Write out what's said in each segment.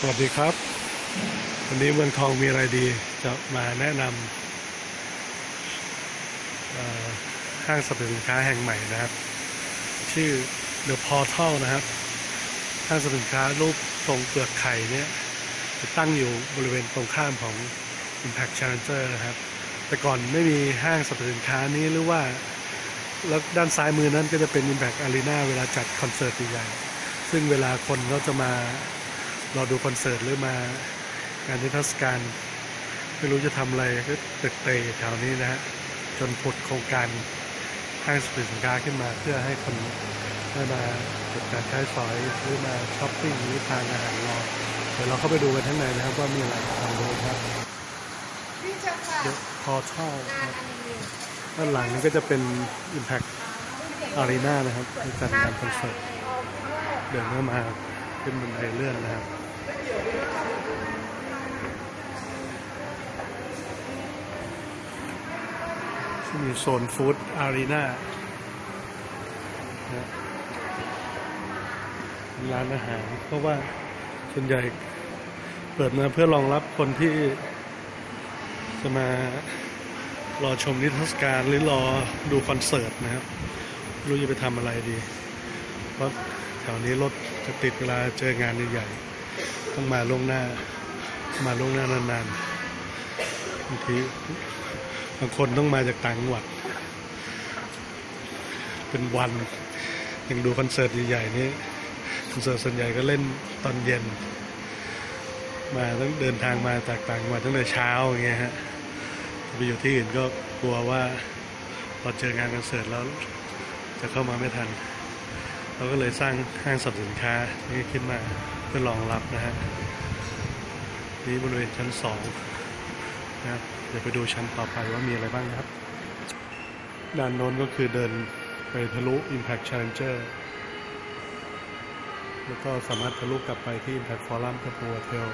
สวัสดีครับ วันนี้เมืองทองมีอะไรดีจะมาแนะนำห้างสรรพสินค้าแห่งใหม่นะครับ ชื่อ The Portal นะครับ ห้างสรรพสินค้ารูปทรงเปลือกไข่เนี่ยจะตั้งอยู่บริเวณตรงข้ามของ Impact Challenger นะครับ แต่ก่อนไม่มีห้างสรรพสินค้านี้หรือว่า แล้วด้านซ้ายมือนั้นก็จะเป็น Impact Arena เวลาจัดคอนเสิร์ตใหญ่ซึ่งเวลาคนเขาจะมา รอดูคอนเสิร์ตหรือมางานนิทรรศการไม่รู้จะทำอะไรก็ตึกเตยแถวนี้นะฮะจนผุดโครงการห้างสรรพสินค้าขึ้นมาเพื่อให้คนได้มาจับจ่ายใช้สอยหรือมาช้อปปิ้งหรือทานอาหารรอเดี๋ยวเราเข้าไปดูกันข้างในนะครับว่ามีอะไรลองดูครับพี่เจ้าค่ะ The Portal งานอนิเมะด้านหลังนี้ก็จะเป็น Impact Arena นะครับในจัดงานคอนเสิร์ตเดินเข้ามา ขึ้นบันไดเลื่อนนะครับที่มีโซนฟู้ดอารีนาร้านอาหาร เพราะว่าส่วนใหญ่เปิดมาเพื่อรองรับคนที่จะมารอชมนิทรรศการหรือรอดูคอนเสิร์ตนะครับ รู้จะไปทำอะไรดี เพราะ ถวนี้รถจะติดเวลาเจองานใหญ่ๆต้องมาล่วงหน้า มาล่วงหน้านานๆบางทีบางคนต้องมาจากต่างจังหวัด เป็นวันอย่างดูคอนเสิร์ตใหญ่ๆนี่คอนเสิร์ตส่วนใหญ่ก็เล่นตอนเย็น มาต้องเดินทางมาจากต่างจังหวัดตั้งแต่เช้าอย่างเงี้ยฮะไปอยู่ที่อื่นก็กลัวว่าพอเจองานคอนเสิร์ตแล้วจะเข้ามาไม่ทัน เราก็เลยสร้างห้างสรรพสินค้านี้ขึ้นมาเพื่อรองรับนะฮะนี่บริเวณชั้นสองนะครับเดี๋ยวไปดูชั้นต่อไปว่ามีอะไรบ้างนะครับ ด้านโน้นก็คือเดินไปทะลุ Impact Challenger แล้วก็สามารถทะลุกลับไปที่ Impact Forum กับโฮเทล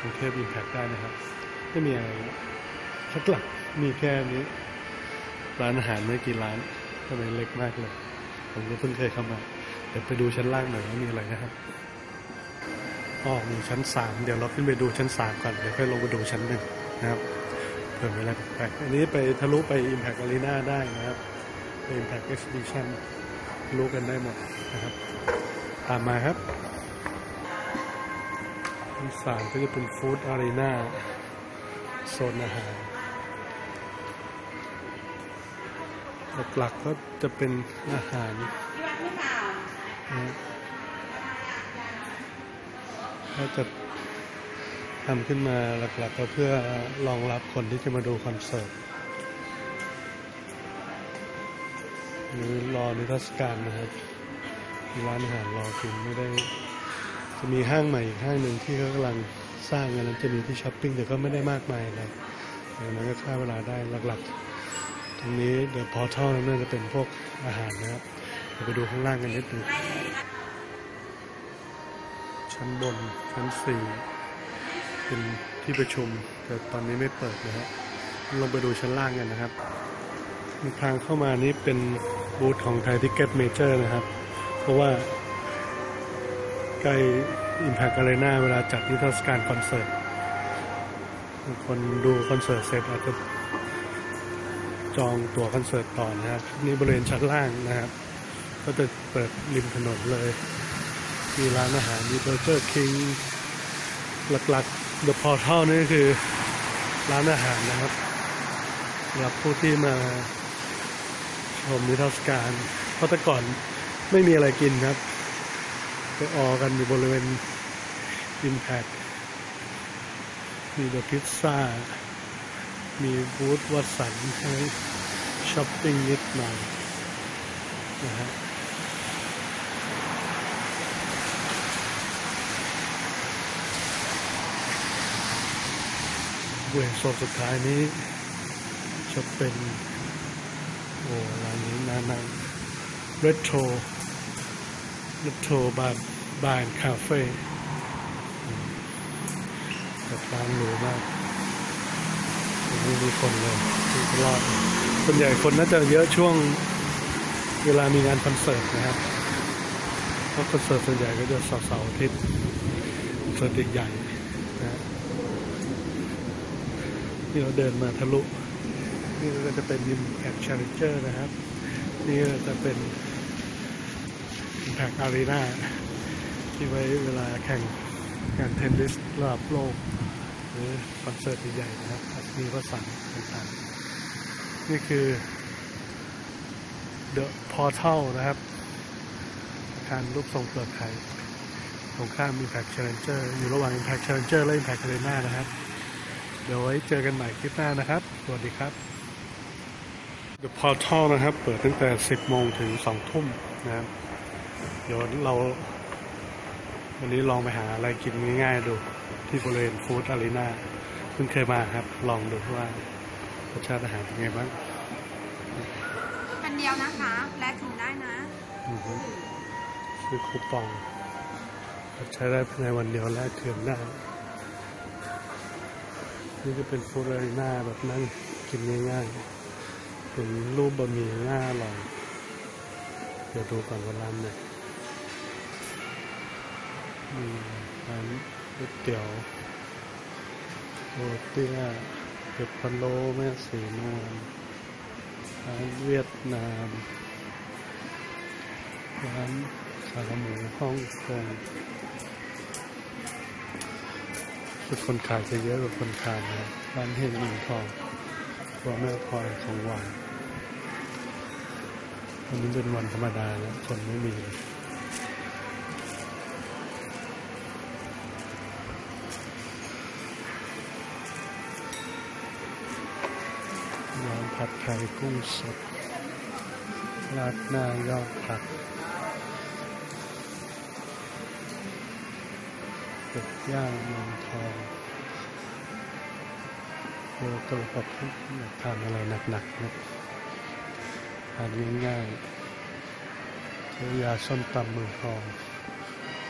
กรุงเทพ Impact ได้นะครับไม่มีอะไรชักหลักมีแค่นี้ ร้านอาหารไม่กี่ร้านทำไมเล็กมากเลย ผมก็เพิ่งเคยเข้ามา ดี๋ยวไปดูชั้นล่างหน่อยว่ามีอะไรนะครับอ๋อมีชั้นสามเดี๋ยวเราขึ้นไปดูชั้นสามก่อนเดี๋ยวค่อยลงไปดูชั้นหนึ่งนะครับเผื่อมีอะไรแปลกอันนี้ไปทะลุไป Impact Arena ได้นะครับไป Impact Exhibition ทะลุกันได้หมดนะครับ ตามมาครับชั้นสามก็จะเป็น Food Arena โซนอาหารหลักๆก็จะเป็นอาหาร นะก็จะทำขึ้นมาหลักๆก็เพื่อรองรับคนที่จะมาดูคอนเสิร์ตหรือรอนิทรรศการนะครับมีร้านอาหารรอกินไม่ได้ จะมีห้างใหม่อีกห้างหนึ่งที่เขากำลังสร้างกันนั้นจะมีที่ช้อปปิ้งแต่ก็ไม่ได้มากมายอะไรอย่างนั้นก็ค่าเวลาได้หลักๆ ตรงนี้เดอะพอร์ทัลนั้นน่าจะเป็นพวกอาหารนะครับ ไปดูข้างล่างกันนิดหนึงชั้นบน ชั้นสี่เป็นที่ประชุม แต่ตอนนี้ไม่เปิดนะฮะลงไปดูชั้นล่างกันนะครับทางเข้ามานี้เป็นบูธของไทยทิกเก็ตเมเจอร์นะครับ เพราะว่าใกล้ Impact Arena เวลาจัดนิทรรศการคอนเสิร์ตคนดูคอนเสิร์ตเสร็จอาจจะจองตั๋วคอนเสิร์ตต่อนะครับ นี่บริเวณชั้นล่างนะครับ ก็จะเปิดริมถนนเลย มีร้านอาหารมีเบอร์เกอร์คิงหลักๆ The Portal นี่คือร้านอาหารนะครับสำหรับผู้ที่มาชมนิทรรศการ เพราะแต่ก่อนไม่มีอะไรกินครับ ไปออกันอยู่บริเวณ Impact มีเดอะพิซซ่า มีบูธวัดสันให้ช้อปปิ้งนิดหน่อยนะฮะ เวรโซนสุดท้ายนี้ จะเป็นโอ้ร้านนี้นานังเรโทรเรโทรบาร์บาร์คาเฟ่จัดร้านหรูมากไม่มีคนเลยที่รอดส่วนใหญ่คนน่าจะเยอะช่วงเวลามีงานคอนเสิร์ตนะครับเพราะคอนเสิร์ตส่วนใหญ่ก็จะเสาร์อาทิตย์คอนเสิร์ตใหญ่นะ นี่เราเดินมาทะลุ นี่ก็จะเป็น Impact Challenger นะครับ นี่ก็จะเป็น Impact Arena ที่ไว้เวลาแข่งการเทนนิสระดับโลก หรือคอนเสิร์ตใหญ่ๆนะครับ มีวสันต์ต่างๆ นี่คือ The Portal นะครับอารรูปทรงเปลือกไข่ตรงข้าม Impact Challenger อยู่ระหว่าง Impact Challenger และ Impact Arena นะครับ เดี๋ยวไว้เจอกันใหม่คลิปหน้านะครับ สวัสดีครับ The Portal นะครับ เปิดตั้งแต่ 10 โมงถึง 2 ทุ่มนะครับ เดี๋ยวเรา วันนี้ลองไปหาอะไรกินง่ายๆดู ที่บริเวณฟู้ดอารีนาเพิ่งเคยมาครับ ลองดูว่ารสชาติอาหารเป็นไงบ้างพันเดียวนะคะและถุงได้นะอือฮึซื้อคูปอง ใช้ได้ภายในวันเดียวแลกคืนได้ นี่ก็เป็นฟู้ดอารีนาแบบนั่งกินง่ายๆเป็นรูปบะหมี่ง่ายอร่อยเดี๋ยวดูก่อนว่าร้านไหนร้านก๋วยเตี๋ยวโรเตียเป็ดพะโล้แม่สีนวลร้านเวียดนามร้านขาหมูฮ่องกง คือคนขายจะเยอะกว่าคนทานนะครับร้านเฮงอิงทองตัวแม่พลอยของหวานวันนี้เป็นวันธรรมดาแล้วคนไม่มีเลยร้านผัดไทยกุ้งสดราดหน้ายอดผัก ย่าเมืองทองโอ้ก็เลยแบบอยากทานอะไรหนักๆนะทานง่ายๆเจ้ายาส้มตำเมืองทอง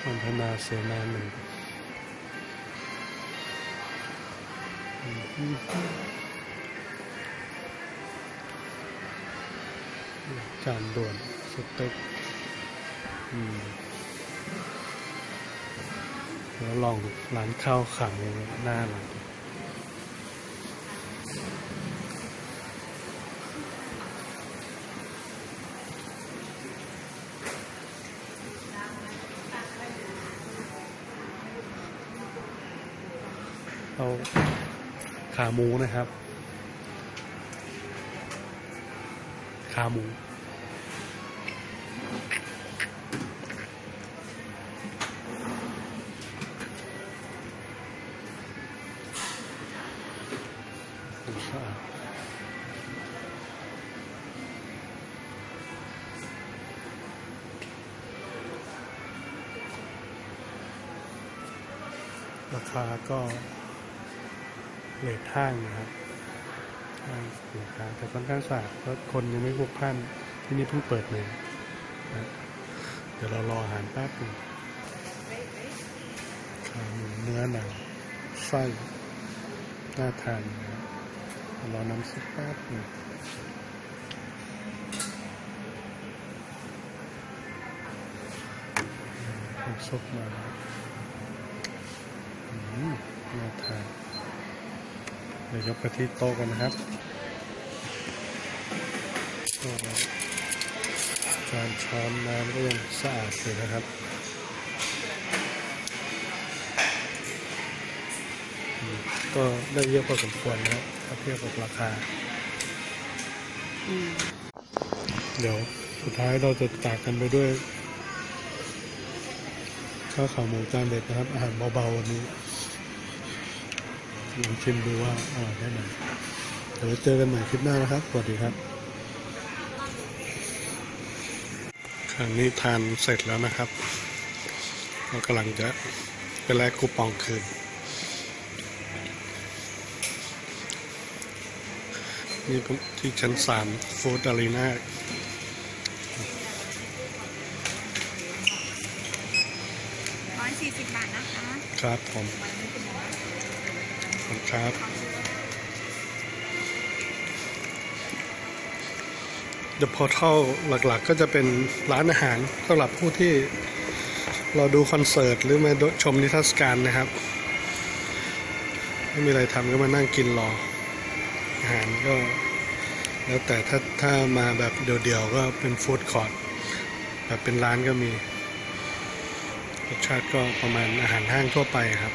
มันธนาเสนาหนึ่งจานด่วนสเต็กอืม แล้วลองร้านข้าวขาหมูหน้าหลังเอาขาหมูนะครับ ขาหมู ราคาก็เลทห้างนะครับห้างสินค้าแต่ค่อนข้างสะอาดเพราะคนยังไม่พลุกพล่านที่นี่เพิ่งเปิดเลยนะเดี๋ยวเรารออาหารแป๊บหนึงขาหมูเนื้อหนังไส้น่าทานนะครับรอน้ำซุปแป๊บหนึงน้ำซุปมาแล้ว น่าทานเดี๋ยวยกไปที่โต๊ะกันนะครับก็จานช้อนน้ำก็ยังสะอาดอยู่นะครับก็ได้เยอะพอสมควรนะครับถ้าเทียบกับราคา เดี๋ยวสุดท้ายเราจะจากกันไปด้วยข้าวขาหมูจานเด็ดนะครับ อาหารเบาๆวันนี้ ลองชิมดูว่าอร่อยแค่ไหนเดี๋ยวไว้เจอกันใหม่คลิปหน้านะครับ สวัสดีครับ ครั้งนี้ทานเสร็จแล้วนะครับเรากำลังจะไปแลกคูปองคืน นี่ผมที่ชั้นสามฟู้ดอารีนาร้อยสี่สิบบาทนะคะ ครับผมขอบ ณครับเดอะพอร์ทัลหลักๆกก็จะเป็นร้านอาหารสำหรับผู้ที่เราดูคอนเสิร์ตหรือมาชมนิทรรศการนะครับ ไม่มีอะไรทำก็มานั่งกินรอ อาหารก็ แล้วแต่ถ้าถ้ามาแบบเดี่ยวๆ ก็เป็นฟู้ดคอร์ทแบบเป็นร้านก็มี รสชาติก็ประมาณอาหารห้างทั่วไปครับ